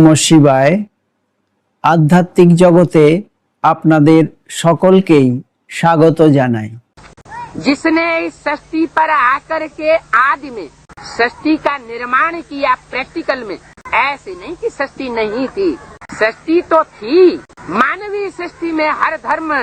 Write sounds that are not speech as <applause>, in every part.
নমঃ শিবায় আধ্যাত্মিক জগতে আপনাদের সকলকেই স্বাগত জানাই जिसने इस सृष्टि पर आकर के आदि में सृष्टि का निर्माण किया प्रैक्टिकल में ऐसे नहीं कि सृष्टि नहीं थी सृष्टि तो थी। मानवीय सृष्टि में हर धर्म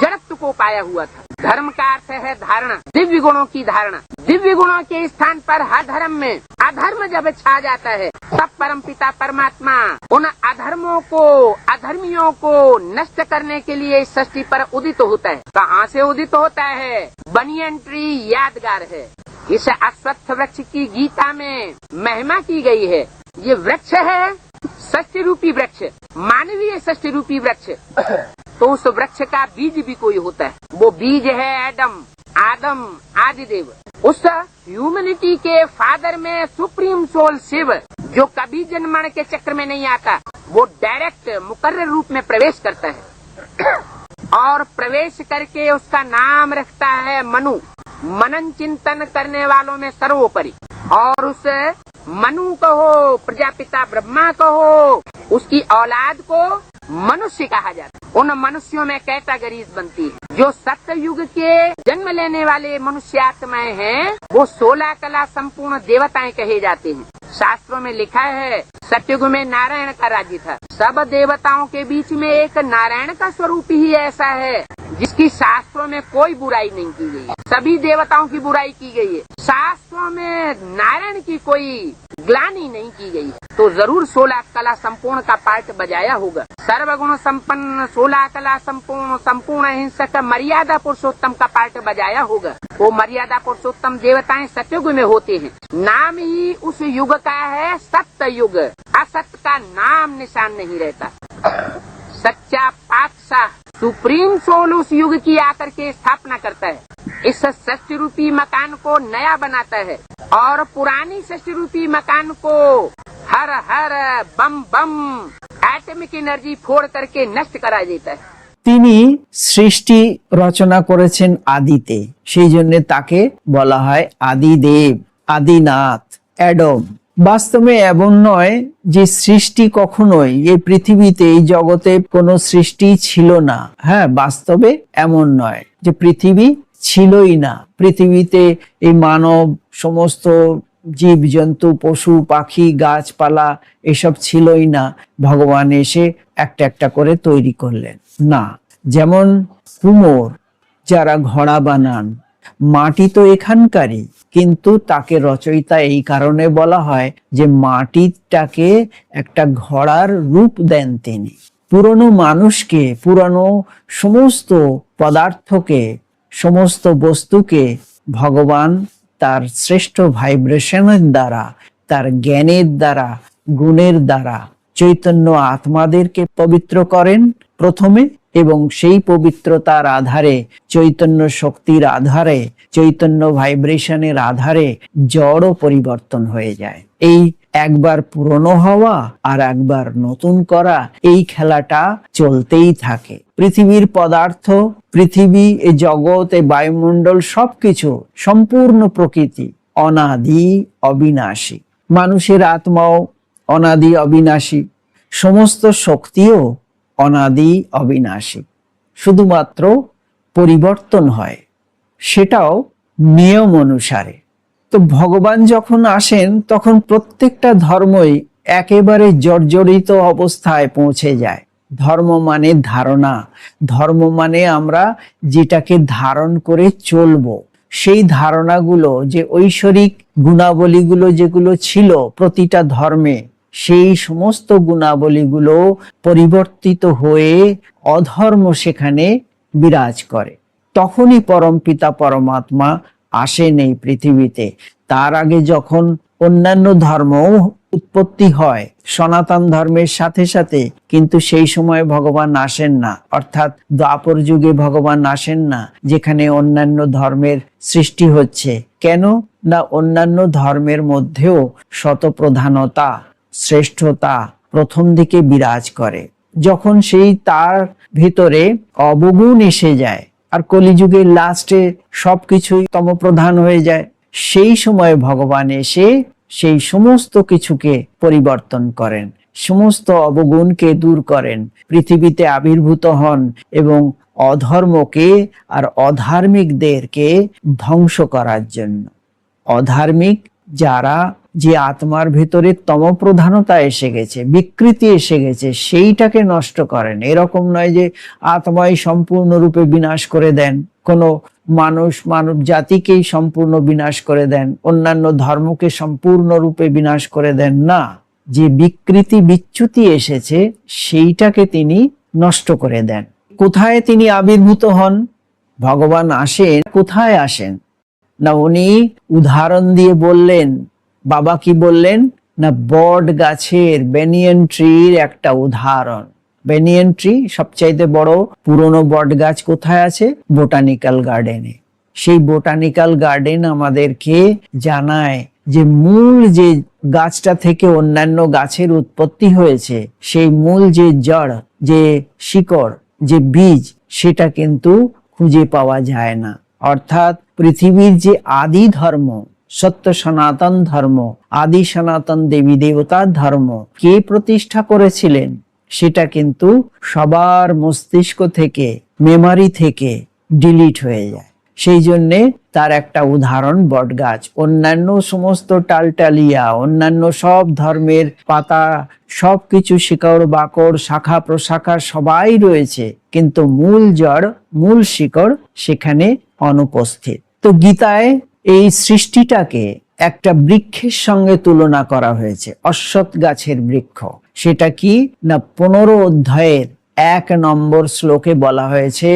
जड़त्व को पाया हुआ था। धर्म का अर्थ है धारणा, दिव्य गुणों की धारणा। दिव्य गुणों के स्थान पर हर धर्म में अधर्म जब छा जाता है, तब परम पिता परमात्मा उन अधर्मों को, अधर्मियों को नष्ट करने के लिए इस सृष्टि पर उदित होता है। कहाँ से उदित होता है? बनियन ट्री यादगार है। इस अश्वत्थ वृक्ष की गीता में महिमा की गई है। ये वृक्ष है षष्टि रूपी वृक्ष मानवीय षष्टि रूपी वृक्ष। <coughs> तो उस वृक्ष का बीज भी कोई होता है। वो बीज है एडम आदम आदिदेव। उस ह्यूमनिटी के फादर में सुप्रीम सोल शिव जो कभी जन्मण के चक्र में नहीं आता वो डायरेक्ट मुकर्र रूप में प्रवेश करता है। <coughs> और प्रवेश करके उसका नाम रखता है मनु। मनन चिंतन करने वालों में सर्वोपरि। और उस मनु कहो, प्रजापिता ब्रह्मा कहो, उसकी औलाद को मनुष्य कहा जाता है। उन मनुष्यों में कैटेगरीज बनती है। जो सत्य युग के जन्म लेने वाले मनुष्य आत्माएँ हैं, वो सोलह कला संपूर्ण देवताएँ कहे जाते हैं। शास्त्रों में लिखा है, सत्युग में नारायण का राज्य था। सब देवताओं के बीच में एक नारायण का स्वरूप ही ऐसा है। जिसकी शास्त्रों में कोई बुराई नहीं की गई है। सभी देवताओं की बुराई की गई है। शास्त्रों में नारायण की कोई ग्लानी नहीं की गई तो ज़रूर सोलह कला संपूर्ण का पार्ट बजाया होगा। सर्वगुण संपन्न सोलह कला संपूर्ण संपूर्ण हिंसक मर्यादा पुरुषोत्तम का पार्ट बजाया होगा। वो मर्यादा पुरुषोत्तम देवताएँ सत्युग में होते हैं। नाम ही उस युग का है सत्य युग। असत्य का नाम निशान नहीं रहता। सच्चा पातशाह सुप्रीम सोल उस युग की आकर के स्थापना करता है इस सृष्टि रूपी मकान को नया बनाता है और पुरानी सृष्टि रूपी मकान को हर हर बम बम एटमिक एनर्जी फोड़ करके नष्ट करा देता है তিনি সৃষ্টি রচনা করেছেন আদিতে সেই জন্য তাকে বলা হয় আদিদেব আদিনাথ অ্যাডম বাস্তবে এমন নয় যে সৃষ্টি কখনোই এই পৃথিবীতে, এই জগতে কোনো সৃষ্টি ছিল না। হ্যাঁ বাস্তবে এমন নয় যে পৃথিবী ছিলই না। পৃথিবীতে এই মানব সমস্ত জীব, জন্তু, পশু, পাখি, গাছপালা এসব ছিলই না। ভগবান এসে একটা একটা করে তৈরি করলেন। না, যেমন কুমোর যারা ঘোড়া বানান মাটি তো এখানকারই, কিন্তু তাকে রচয়িতা এই কারণে বলা হয় যে মাটিটাকে একটা ঘোড়ার রূপ দেন তিনি। পুরনো মানুষকে, পুরনো সমস্ত পদার্থকে, সমস্ত বস্তুকে ভগবান তার শ্রেষ্ঠ ভাইব্রেশনের দ্বারা, তার জ্ঞানের দ্বারা, গুণের দ্বারা, চৈতন্য আত্মাদেরকে পবিত্র করেন প্রথমে। এবং সেই পবিত্রতার আধারে, চৈতন্য শক্তির আধারে, চৈতন্য ভাইব্রেশনের আধারে জড়ও পরিবর্তন হয়ে যায়। এই একবার পুরনো হওয়া আর একবার নতুন করা, এই খেলাটা চলতেই থাকে। পৃথিবীর পদার্থ, পৃথিবী, এ জগৎ, এ বায়ুমণ্ডল সবকিছু সম্পূর্ণ প্রকৃতি, অনাদি অবিনাশী। মানুষের আত্মাও অনাদি অবিনাশী। সমস্ত শক্তিও অনাদি অবিনাশী। শুধুমাত্র পরিবর্তন হয়, সেটাও নিয়ম অনুসারে। তো ভগবান যখন আসেন, তখন প্রত্যেকটা ধর্মই একেবারে জর্জরিত অবস্থায় পৌঁছে যায়। ধর্ম মানে ধারণা, ধর্ম মানে আমরা যেটাকে ধারণ করে চলবো। সেই ধারণাগুলো, যে ঐশ্বরিক গুণাবলীগুলো যেগুলো ছিল প্রতিটা ধর্মে সেই সমস্ত গুণাবলীগুলো পরিবর্তিত হয়ে অধর্ম সেখানে বিরাজ করে। তখনই পরমপিতা পরমাত্মা আসেন এই পৃথিবীতে। তার আগে যখন অন্যান্য ধর্ম উৎপত্তি হয় সনাতন ধর্মের সাথে সাথে, কিন্তু সেই সময় ভগবান আসেন না। অর্থাৎ দ্বাপর যুগে ভগবান আসেন না, যেখানে অন্যান্য ধর্মের সৃষ্টি হচ্ছে। কেন? না, অন্যান্য ধর্মের মধ্যেও শতপ্রধানতা শ্রেষ্ঠতা প্রথম দিকে বিরাজ করে। যখন সেই তার ভিতরে অবগুণ এসে যায়, আর কলিযুগের লাস্টে সবকিছুই তমপ্রধান হয়ে যায়, সেই সময় ভগবান এসে সেই সমস্ত কিছুকে পরিবর্তন করেন, সমস্ত অবগুণকে দূর করেন, পৃথিবীতে আবির্ভূত হন এবং অধর্মকে আর অধার্মিকদেরকে ধ্বংস করার জন্য। অধার্মিক যারা যে আত্মার ভেতরে তমপ্রধানতা এসে গেছে, বিকৃতি এসে গেছে, সেইটাকে নষ্ট করেন। এরকম নয় যে আত্মাই সম্পূর্ণরূপে বিনাশ করে দেন। কোনো মানুষ, মানব জাতিকেই সম্পূর্ণ বিনাশ করে দেন। অন্যান্য ধর্মকে সম্পূর্ণরূপে বিনাশ করে দেন না। যে বিকৃতি, বিচ্যুতি এসেছে, সেইটাকে তিনি নষ্ট করে দেন। কোথায় তিনি আবির্ভূত হন? ভগবান আসেন। কোথায় আসেন? না, উনি উদাহরণ দিয়ে বললেন বাবা কি বললেন? না, বট গাছের বেনিয়ান ট্রির একটা উদাহরণ। বেনিয়ান ট্রি সবচাইতে বড় পুরনো বট গাছ কোথায় আছে? বোটানিক্যাল গার্ডেনে। সেই বোটানিক্যাল গার্ডেন আমাদেরকে জানায় যে মূল যে গাছটা থেকে অন্যান্য গাছের উৎপত্তি হয়েছে, সেই মূল যে জড়, যে শিকড়, যে বীজ, সেটা কিন্তু খুঁজে পাওয়া যায় না। অর্থাৎ পৃথিবীর যে আদি ধর্ম সত্য সনাতন ধর্ম, আদি সনাতন দেবী দেবতার ধর্ম। কে প্রতিষ্ঠা করেছিলেন? সেটা কিন্তু সবার মস্তিষ্ক থেকে মেমারি থেকে ডিলিট হয়ে যায়। সেই জন্যে তার একটা উদাহরণ বটগাছ। অন্যান্য সমস্ত টালটালিয়া, অন্যান্য সব ধর্মের পাতা সব কিছু শিকড়, বাকড়, শাখা প্রশাখা সবাই রয়েছে। কিন্তু মূল জড় মূল শিকড় সেখানে অনুপস্থিত। তো গীতায় এই সৃষ্টিটাকে একটা বৃক্ষের সঙ্গে তুলনা করা হয়েছে অশ্বৎ গাছের বৃক্ষ। সেটা কি? না, পনেরো অধ্যায়ের এক নম্বর শ্লোকে বলা হয়েছে,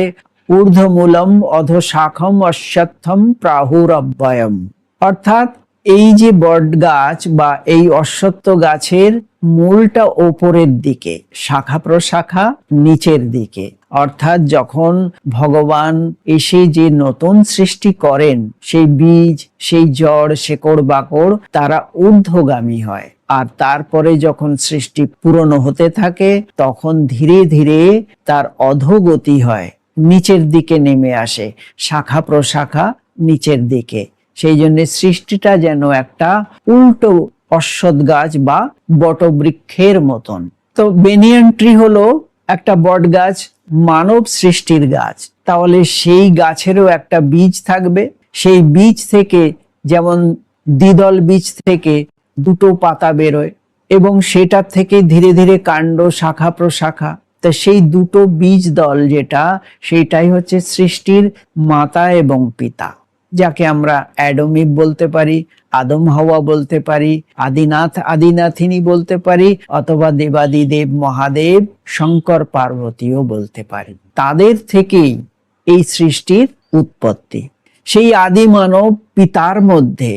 ঊর্ধ্বমূলম অধ শাখম অশ্বত্থম প্রাহুর অব্যয়ম অর্থাৎ এই যে বট গাছ বা এই অশ্বত্থ গাছের মূলটা ওপরের দিকে, শাখা প্রশাখা নিচের দিকে। অর্থাৎ যখন ভগবান এসে যে নতুন সৃষ্টি করেন, সেই বীজ, সেই জড়, শেকড় বাকড়, তারা ঊর্ধ্বগামী হয়। আর তারপরে যখন সৃষ্টি পুরনো হতে থাকে, তখন ধীরে ধীরে তার অধোগতি হয়, নিচের দিকে নেমে আসে, শাখা প্রশাখা নিচের দিকে। সেই জন্য সৃষ্টিটা যেন একটা উল্টো অশ্বৎ গাছ বা বটবৃক্ষের মতন। তো বেনিয়ান ট্রি হলো একটা বট গাছ, মানব সৃষ্টির গাছ। তাহলে সেই গাছেরও একটা বীজ থাকবে। সেই বীজ থেকে যেমন দ্বিদল বীজ থেকে দুটো পাতা বেরোয় এবং সেটার থেকে ধীরে ধীরে কাণ্ড, শাখা প্রশাখা। তা সেই দুটো বীজ দল যেটা সেটাই হচ্ছে সৃষ্টির মাতা এবং পিতা। যাকে আমরা অ্যাডমিক বলতে পারি, আদম হাওয়া বলতে পারি, আদিনাথ আদিনাথিনী বলতে পারি, অথবা দেবাদিদেব মহাদেব, শঙ্কর পার্বতীও বলতে পারি। তাদের থেকেই এই সৃষ্টির উৎপত্তি। সেই আদি মানব পিতার মধ্যে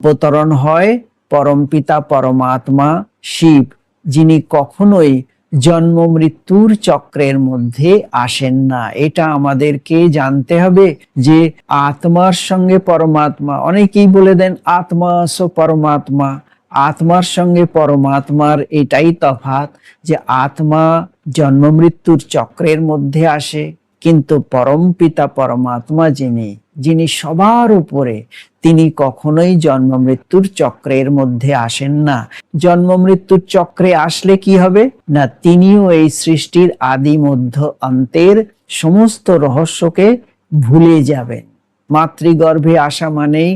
অবতরণ হয়, পরম পিতা, পরমাত্মা, শিব, যিনি কখনোই জন্ম মৃত্যুর চক্রের মধ্যে আসেন না। এটা আমাদেরকে জানতে হবে যে আত্মার সঙ্গে পরমাত্মা, অনেকেই বলে দেন আত্মা সো পরমাত্মা। আত্মার সঙ্গে পরমাত্মার এটাই তফাৎ যে আত্মা জন্ম মৃত্যুর চক্রের মধ্যে আসে। কিন্তু পরম পিতা পরমাত্মা যিনি যিনি সবার উপরে, তিনি কখনোই জন্ম মৃত্যুর চক্রের মধ্যে আসেন না। জন্ম মৃত্যুর চক্রে আসলে কি হবে? না, তিনিও এই সৃষ্টির আদি মধ্য অন্তের সমস্ত রহস্যকে ভুলে যাবেন মাতৃগর্ভে আসা মানেই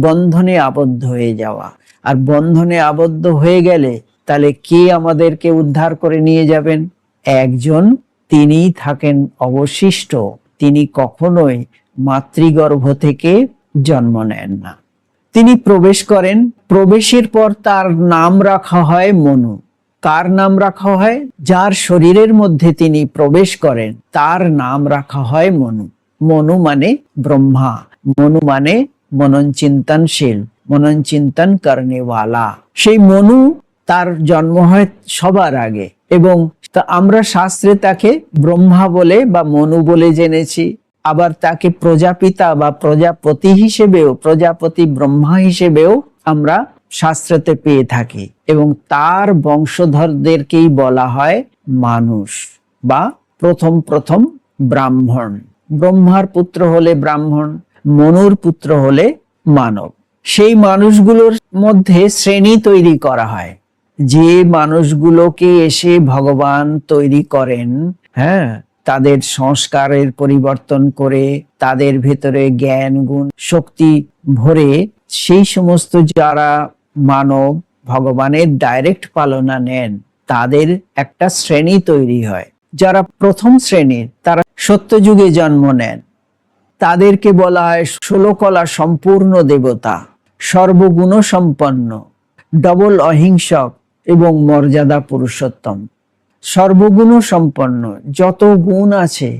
বন্ধনে আবদ্ধ হয়ে যাওয়া। আর বন্ধনে আবদ্ধ হয়ে গেলে তাহলে কে আমাদেরকে উদ্ধার করে নিয়ে যাবেন? একজন তিনি থাকেন অবশিষ্ট। তিনি কখনোই মাতৃগর্ভ থেকে জন্ম নেন না। তিনি প্রবেশ করেন, প্রবেশের পর তার নাম রাখা হয় মনু। কার নাম রাখা হয়? যার শরীরের মধ্যে তিনি প্রবেশ করেন, তার নাম রাখা হয় মনু। মনু মানে ব্রহ্মা। মনু মানে মনন চিন্তনশীল মনন চিন্তন কর্নেওয়ালা সেই মনু তার জন্ম হয় সবার আগে। এবং আমরা শাস্ত্রে তাকে ব্রহ্মা বলে বা মনু বলে জেনেছি। আবার তাকে প্রজাপিতা বা প্রজাপতি হিসেবেও, প্রজাপতি ব্রহ্মা হিসেবেও আমরা শাস্ত্রতে পেয়ে থাকি এবং তার বংশধরদেরকেই বলা হয় মানুষ বা প্রথম প্রথম ব্রাহ্মণ। ব্রহ্মার পুত্র হলে ব্রাহ্মণ, মনুর পুত্র হলে মানব। সেই মানুষগুলোর মধ্যে শ্রেণি তৈরি করা হয়। যে মানুষগুলোকে এসে ভগবান তৈরি করেন হ্যাঁ তাদের সংস্কারের পরিবর্তন করে, তাদের ভেতরে জ্ঞান, গুণ, শক্তি ভরে সেই সমস্ত যারা মানব ভগবানের ডাইরেক্ট পালনা নেন, তাদের একটা শ্রেণি তৈরি হয়। যারা প্রথম শ্রেণির, তারা সত্যযুগে জন্ম নেন। তাদেরকে বলা হয় ষোলকলা সম্পূর্ণ দেবতা সর্বগুণ সম্পন্ন ডবল অহিংসক এবং মর্যাদা পুরুষোত্তম। সর্বগুণ সম্পন্ন, যত গুণ আছে,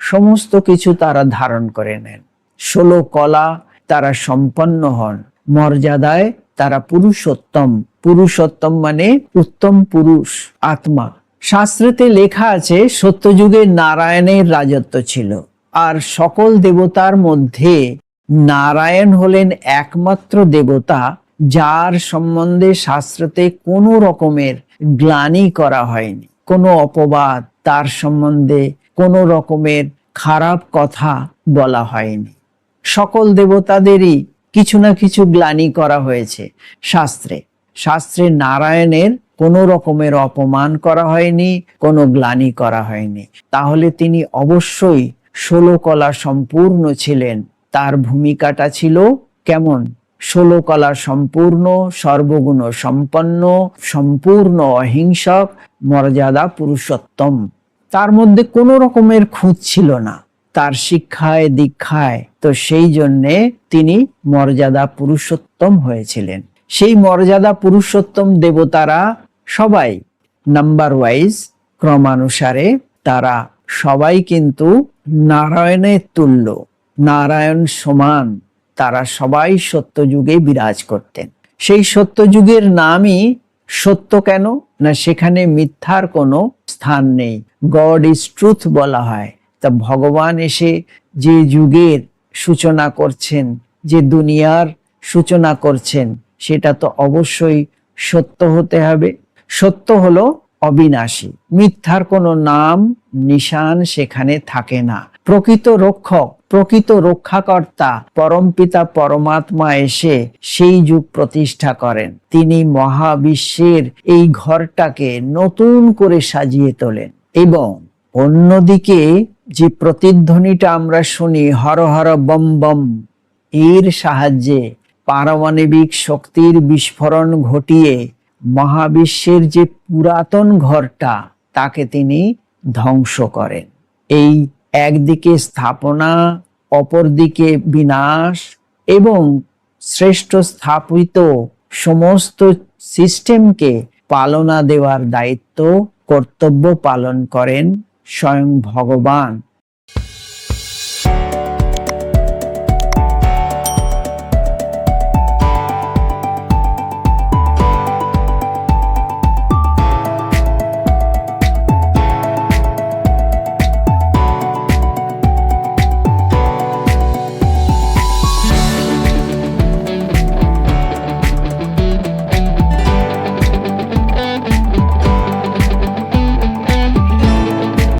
সমস্ত কিছু তারা ধারণ করে নেন। ষোলো কলা তারা সম্পন্ন হন, মর্যাদায় তারা পুরুষোত্তম। পুরুষোত্তম মানে উত্তম পুরুষ, আত্মা। শাস্ত্রেতে লেখা আছে, সত্যযুগে নারায়ণের রাজত্ব ছিল, আর সকল দেবতার মধ্যে নারায়ণ হলেন একমাত্র দেবতা যার সম্বন্ধে শাস্ত্রতে কোনো রকমের গ্লানি করা হয়নি। কোনো অপবাদ তার সম্বন্ধে কোনো রকমের খারাপ কথা বলা হয়নি। সকল দেবতাদেরই কিছু না কিছু গ্লানি করা হয়েছে শাস্ত্রে। শাস্ত্রে নারায়ণের কোনো রকমের অপমান করা হয়নি, কোনো গ্লানি করা হয়নি। তাহলে তিনি অবশ্যই ষোলো কলা সম্পূর্ণ ছিলেন। তার ভূমিকাটা ছিল কেমন? ষোলো কলা সম্পূর্ণ, সর্বগুণ সম্পন্ন, সম্পূর্ণ অহিংসক, মর্যাদা পুরুষোত্তম। তার মধ্যে কোনো রকমের খুঁত ছিল না। তার শিক্ষায়, দীক্ষায়, তো সেই জন্যে তিনি মর্যাদা পুরুষোত্তম হয়েছিলেন। সেই মর্যাদা পুরুষোত্তম দেবতারা সবাই নাম্বার ওয়াইজ ক্রমানুসারে তারা সবাই কিন্তু নারায়ণের তুল্য, নারায়ণ সমান। তারা সবাই সত্যযুগে বিরাজ করতেন। সেই সত্যযুগের নামই সত্য কেন? না সেখানে মিথ্যার কোনো স্থান নেই। গড ইজ ট্রুথ বলা হয়। তা ভগবান এসে যে যুগের সূচনা করছেন, যে দুনিয়ার সূচনা করছেন, সেটা তো অবশ্যই সত্য হতে হবে। সত্য হলো অবিনাশী। মিথ্যার কোনো নাম, নিশান সেখানে থাকে না। প্রকৃত রক্ষক, প্রকৃত রক্ষাকর্তা পরমপিতা পরমাত্মা এসে সেই যুগ প্রতিষ্ঠা করেন। তিনি মহাবিশ্বের এই ঘরটাকে নতুন করে সাজিয়ে তোলেন এবং অন্যদিকে যে প্রতিধ্বনিটা আমরা শুনি, হর হর বম বম, এর সাহায্যে পারমাণবিক শক্তির বিস্ফোরণ ঘটিয়ে মহাবিশ্বের যে পুরাতন ঘরটা, তাকে তিনি ধ্বংস করেন। এই একদিকে স্থাপনা, অপরদিকে বিনাশ এবং শ্রেষ্ঠ স্থাপিত সমস্ত সিস্টেমকে পালনা দেওয়ার দায়িত্ব, কর্তব্য পালন করেন স্বয়ং ভগবান।